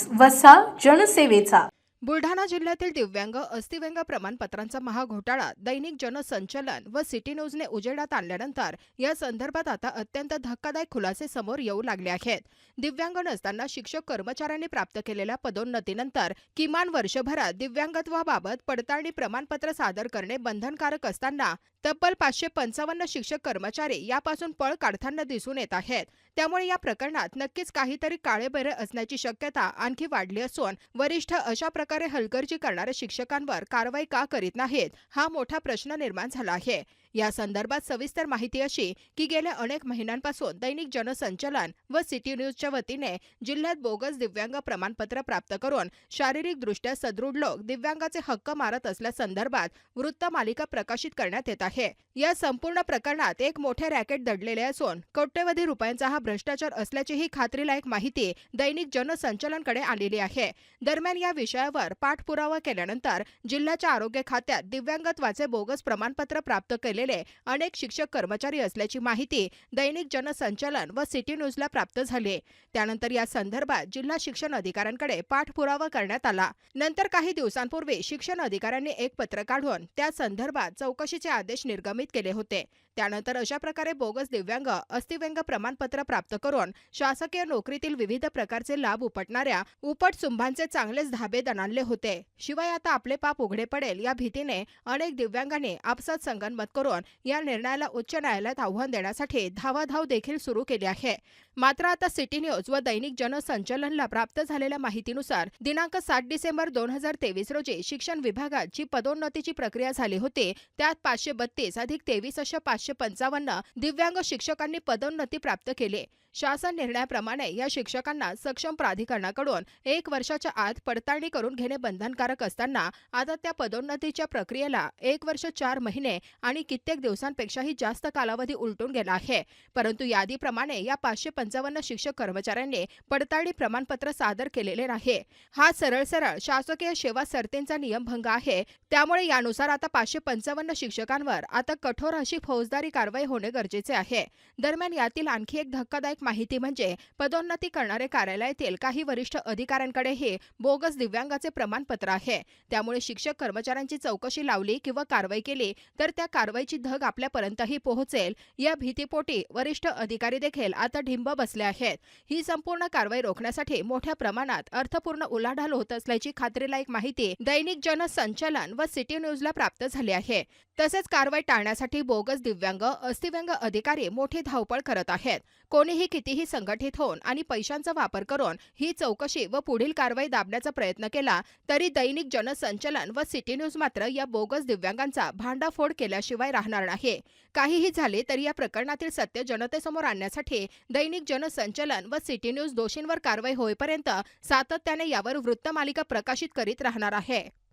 News वसा जनसेवेचा. बुलढाणा जिल्ह्यातील दिव्यांग अस्थिव्यंग प्रमाणपत्रांचा महाघोटाळा दैनिक जनसंचलन व सिटी न्यूजने उजेडात आणल्यानंतर या संदर्भात आता अत्यंत धक्कादायक खुलासे समोर येऊ लागले आहेत. दिव्यांग नसताना शिक्षक कर्मचाऱ्यांनी प्राप्त केलेल्या पदोन्नतीनंतर किमान वर्षभरात दिव्यांगत्वाबाबत पडताळणी प्रमाणपत्र सादर करणे बंधनकारक असताना तब्बल पाचशे पंचावन्न शिक्षक कर्मचारी यापासून पळ काढताना दिसून येत आहेत. त्यामुळे या प्रकरणात नक्कीच काहीतरी काळेबेरे असण्याची शक्यता आणखी वाढली असून वरिष्ठ अशा प्रकारे हलगर्जी करणाऱ्या शिक्षकांवर कारवाई का करीत नाहीत हा मोठा प्रश्न निर्माण झाला आहे. या संदर्भात सविस्तर माहिती अशी की गेल्या अनेक महिन्यांपासून दैनिक जनसंचलन व सिटी न्यूजच्या वतीने जिल्ह्यात बोगस दिव्यांग प्रमाणपत्र प्राप्त करून शारीरिकदृष्ट्या सदृढ लोक दिव्यांगाचे हक्क मारत असल्यासंदर्भात वृत्तमालिका प्रकाशित करण्यात येत आहे. या संपूर्ण प्रकरणात एक मोठे रॅकेट दडलेले असून कोट्यवधी रुपयांचा हा भ्रष्टाचार असल्याचीही खात्रीलायक माहिती दैनिक जनसंचलनकडे आलेली आहे. दरम्यान या विषयावर पाठपुरावा केल्यानंतर जिल्ह्याच्या आरोग्य खात्यात दिव्यांगत्वाचे बोगस प्रमाणपत्र प्राप्त केलेले अनेक शिक्षक कर्मचारी असल्याची माहिती दैनिक जनसंचलन व सिटी न्यूजला प्राप्त झाली. त्यानंतर या संदर्भात जिल्हा शिक्षण अधिकाऱ्यांकडे पाठपुरावा करण्यात आला. नंतर काही दिवसांपूर्वी शिक्षण अधिकाऱ्यांनी एक पत्र काढून त्या संदर्भात चौकशीचे आदेश निर्गमित केले होते. त्यानंतर अशा प्रकारे बोगस दिव्यांग अस्थिव्यंग प्रमाणपत्र प्राप्त करून शासकीय नोकरीतील विविध प्रकारचे लाभ उपटणाऱ्या उपट सुंभांचे चांगलेच धाबे दणाणले होते. शिवाय आता आपले पाप उघडे पडेल या भीतीने अनेक दिव्यांगांनी आपसात संगनमत करून या निर्णयाला उच्च न्यायालयात आव्हान देण्यासाठी धावाधाव देखील सुरू केली आहे. मात्र आता सिटी न्यूज व दैनिक जनसंचलनला प्राप्त झालेल्या माहितीनुसार दिनांक सात डिसेंबर दोन हजार तेवीस रोजी शिक्षण विभागात जी पदोन्नतीची प्रक्रिया झाली होती त्यात पाचशे बत्तीस अधिक तेवीस अशा पाचशे पंचावन्न दिव्यांग शिक्षकांनी पदोन्नती प्राप्त केली. शासन निर्णयाप्रमाणे या शिक्षकांना सक्षम प्राधिकरणाकडून एक वर्षाच्या आत पडताळणी करून घेणे बंधनकारक असताना आता त्या पदोन्नतीच्या प्रक्रियेला एक वर्ष चार महिने आणि कित्येक दिवसांपेक्षाही जास्त कालावधी उलटून गेला आहे. परंतु यादीप्रमाणे या पाचशे पंचावन्न शिक्षक कर्मचाऱ्यांनी पडताळणी प्रमाणपत्र सादर केलेले नाही. हा सरळ सरळ शासकीय सेवा सरतेचा नियमभंग आहे. त्यामुळे यानुसार आता पाचशे पंचावन्न शिक्षकांवर आता कठोर अशी फौज फौजदारी कारवाई होणे गरजेचे आहे. दरम्यान यातील आणखी एक धक्कादायक माहिती म्हणजे पदोन्नती करणारे कार्यालयातील काही वरिष्ठ अधिकाऱ्यांकडेही बोगस दिव्यांगाचे प्रमाणपत्र आहे. त्यामुळे शिक्षक कर्मचाऱ्यांची चौकशी लावली किंवा कारवाई केली तर त्या कारवाईची धग आपल्यापर्यंतही पोहोचेल. या भीतीपोटी वरिष्ठ अधिकारी देखील आता ढिंब बसले आहेत. ही संपूर्ण कारवाई रोखण्यासाठी मोठ्या प्रमाणात अर्थपूर्ण उलाढाल होत असल्याची खात्रीलायक माहिती दैनिक जनसंचलन व सिटी न्यूजला प्राप्त झाली आहे. तसेच कारवाई टाळण्यासाठी बोगस दिव्यांग अस्थिव्यंग अधिकारी मोठी धावपळ करत आहेत. कोणीही कितीही संघटित होऊन आणि पैशांचा वापर करून ही चौकशी व पुढील कारवाई दाबण्याचा प्रयत्न केला तरी दैनिक जनसंचलन व सिटी न्यूज मात्र या बोगस दिव्यांगांचा भांडाफोड केल्याशिवाय राहणार नाही. काहीही झाले तरी या प्रकरणातील सत्य जनतेसमोर आणण्यासाठी दैनिक जनसंचलन व सिटी न्यूज दोषींवर कारवाई होईपर्यंत सातत्याने यावर वृत्तमालिका प्रकाशित करीत राहणार आहे.